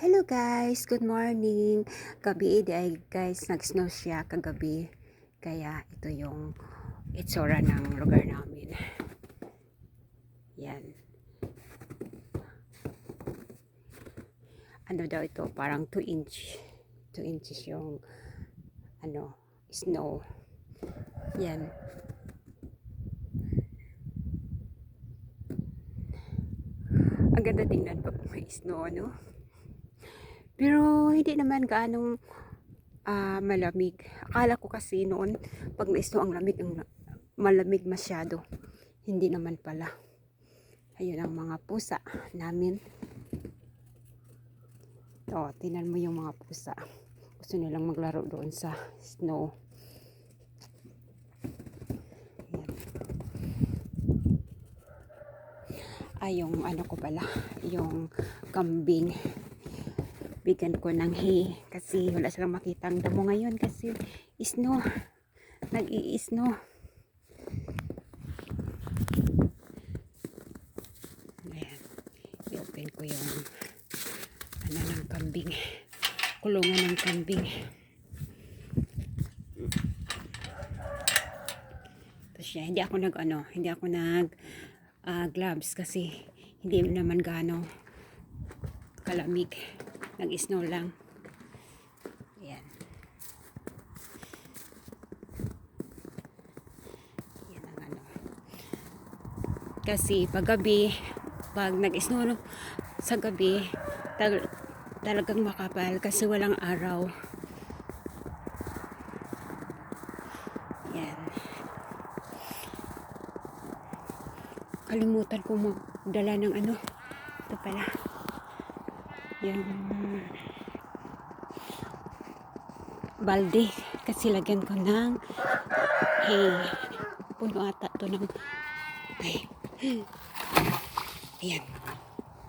Hello guys, good morning. Gabi di ay guys, nag-snow siya kagabi. Kaya ito yung itsura ng lugar namin. Yan. Ano daw ito? Parang 2 inch. 2 inches yung ano, snow. Yan. Ang ganda tingnan pag may snow, ano? Pero hindi naman gaanong ah, malamig. Akala ko kasi noon pag na-snow ang lamig, ang malamig masyado. Hindi naman pala. Ayun ang mga pusa namin. O, tinan mo yung mga pusa. Gusto nilang maglaro doon sa snow. Ay, yung ano ko pala, yung kambing bigyan ko ng hay kasi wala silang makitang damo ngayon kasi snow nag-i-snow ayan. I-open ko yung ano ng kambing. Kulungan ng kambing. Tapos siya hindi ako nag ano hindi ako nag ah, gloves kasi hindi naman gaano kalamig nag-snow lang. Ayan. Yan ang ano. Kasi pag gabi, pag nag-snow no, sa gabi, tal talagang makapal kasi walang araw. Yan. Kalimutan ko magdala ng ano. Ito pala yung balde kasi lagyan ko ng hay puno ata to ng ay ayan.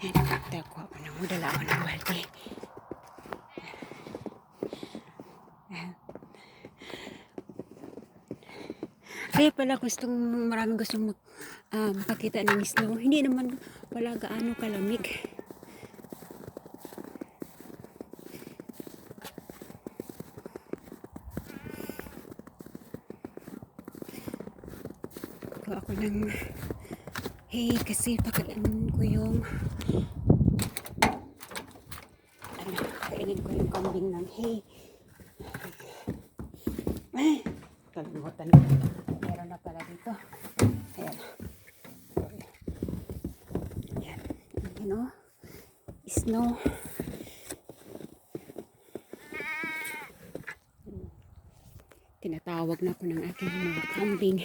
Ayan nakakita ko ako nang dala ako ng balde. Kaya pala gustong maraming gustong mag, um, pakita ng snow hindi naman wala gaano kalamig ko ako ng hey kasi pakainin ko yung ano, kainin ko yung kambing ng hay. Ay kalimutan ko. Meron na pala dito. Ayan. Ayan. You know snow. Tinatawag na ako ng aking mga kambing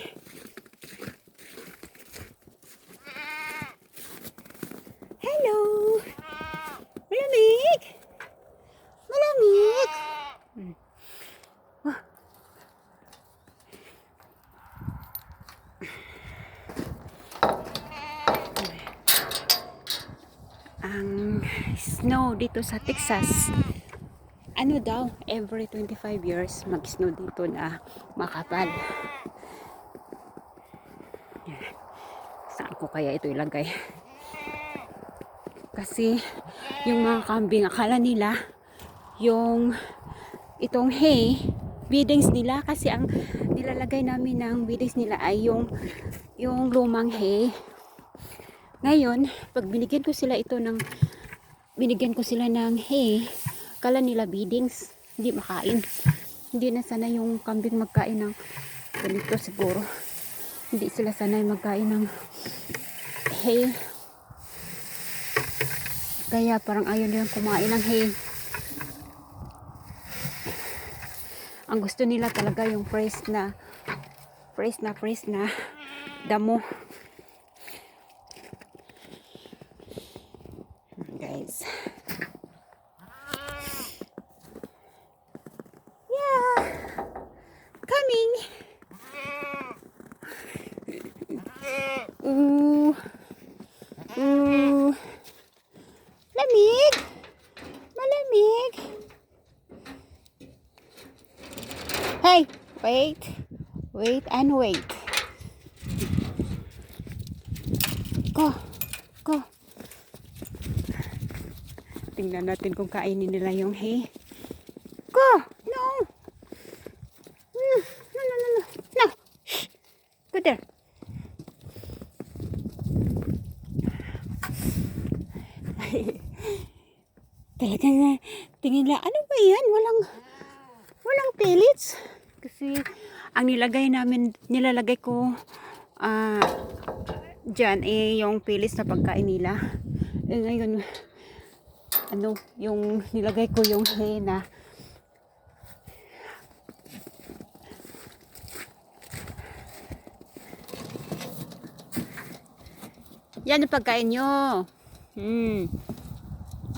Hello! Malamig! Malamig! Hmm. Ah. Ang snow dito sa Texas, ano daw, every 25 years mag-snow dito na makapal. Saan ko kaya ito ilagay? Kasi yung mga kambing, akala nila yung itong hay, feedings nila kasi ang nilalagay namin ng feedings nila ay yung yung lumang hay. Ngayon, pag binigyan ko sila ito ng binigyan ko sila ng hay, kala nila feedings, hindi makain. Hindi na sana yung kambing magkain ng ganito siguro. Hindi sila sanay magkain ng hay. Kaya parang ayaw nilang kumain ng hay. Ang gusto nila talaga yung fresh na fresh na fresh na damo. Guys. Yeah. Coming. Ooh. Ooh. Lamig! Malamig! Hey! Wait! Wait and wait. Go! Tingnan natin kung kainin nila yung hay. Go! No! Mm, No, no, no, no. No! Shh! Go there. Talagang ah, tingin lang, ano ba yan? Walang, walang pellets. Kasi ang nilagay namin, nilalagay ko ah dyan eh yung pellets na pagkain nila. Eh ngayon, ano, yung nilagay ko yung hay na Yan ang pagkain nyo. Hmm.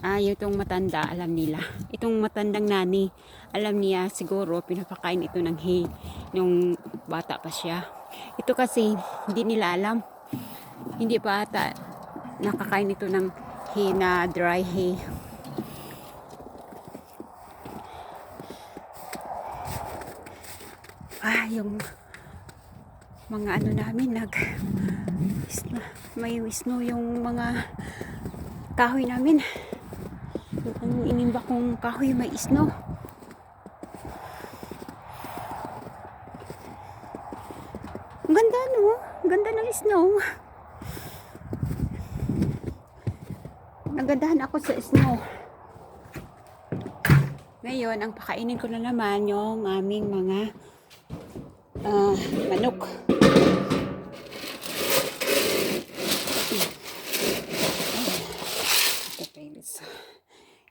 Ah, itong matanda, alam nila. Itong matandang nani, alam niya siguro pinapakain ito ng hay nung bata pa siya. Ito kasi, hindi nila alam. Hindi pa ata nakakain ito ng hay dry hay. Ah, yung mga ano namin nag may snow yung mga kahoy namin. Yung inimba kong kahoy may snow ang ganda no? Ang ganda ng snow nagandahan ako sa snow ngayon ang pakainin ko na naman yung aming mga ah, manok.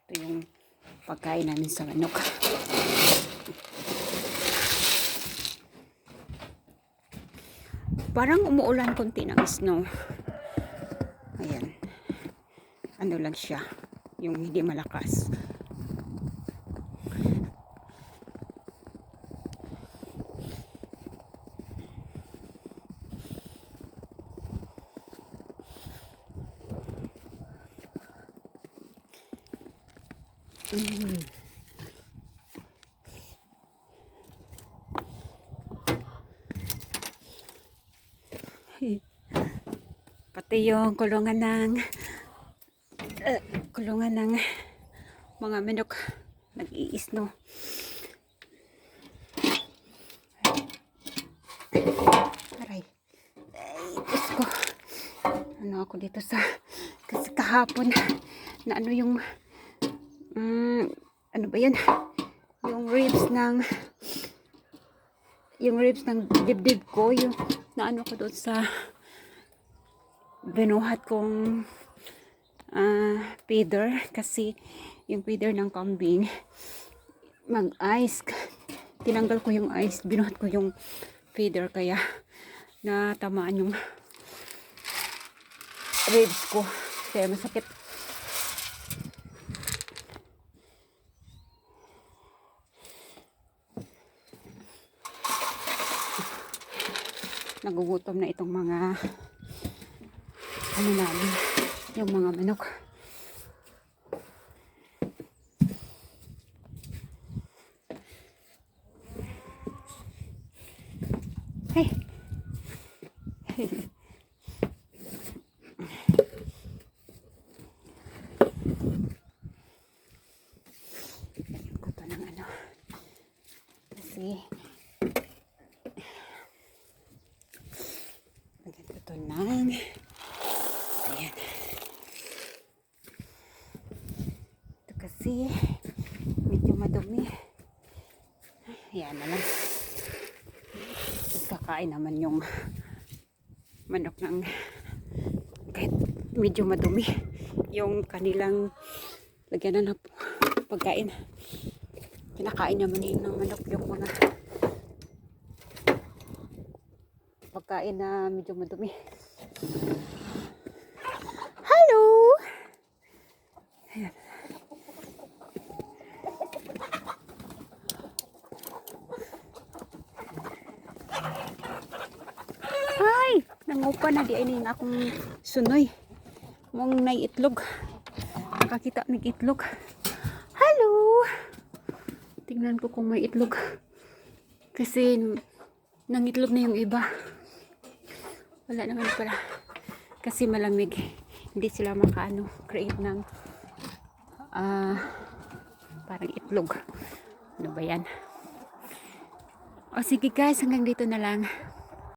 Ito yung pagkain namin sa manok. Parang umuulan konti ng snow. Ano lang siya. Yung hindi malakas. Pati yung kulungan ng eh, kulungan ng mga manok nag-iisno. Aray. Ay, Diyos ko. Ano ako dito sa kasi kahapon na ano yung mm, ano ba yan? Yung ribs ng yung ribs ng dibdib ko yung naano ko doon sa binuhat kong ah, feeder. Kasi yung feeder ng kambing mag-ice. Tinanggal ko yung ice binuhat ko yung feeder kaya natamaan yung ribs ko. Kaya masakit. Nagugutom na itong mga ano namin yung mga manok. Hey. Ko to ng ano. Kasi to ng ayan ito kasi medyo madumi. Ayan na lang. Kakain naman yung manok ng kahit medyo madumi. Yung kanilang lagyan na pagkain. Kinakain naman yun ng manok yung mga pagkain na medyo madumi hello Ayan. Ay, nangupa na di ay nga akong sunoy. Mong nay itlog. Nakakita mig itlog. Hello. Tingnan ko kung may itlog. Kasi nang itlog na yung iba. Wala naman pala. Kasi malamig. Hindi sila makaano, create ng ah, parang itlog. Ano ba yan? O sige guys, hanggang dito na lang.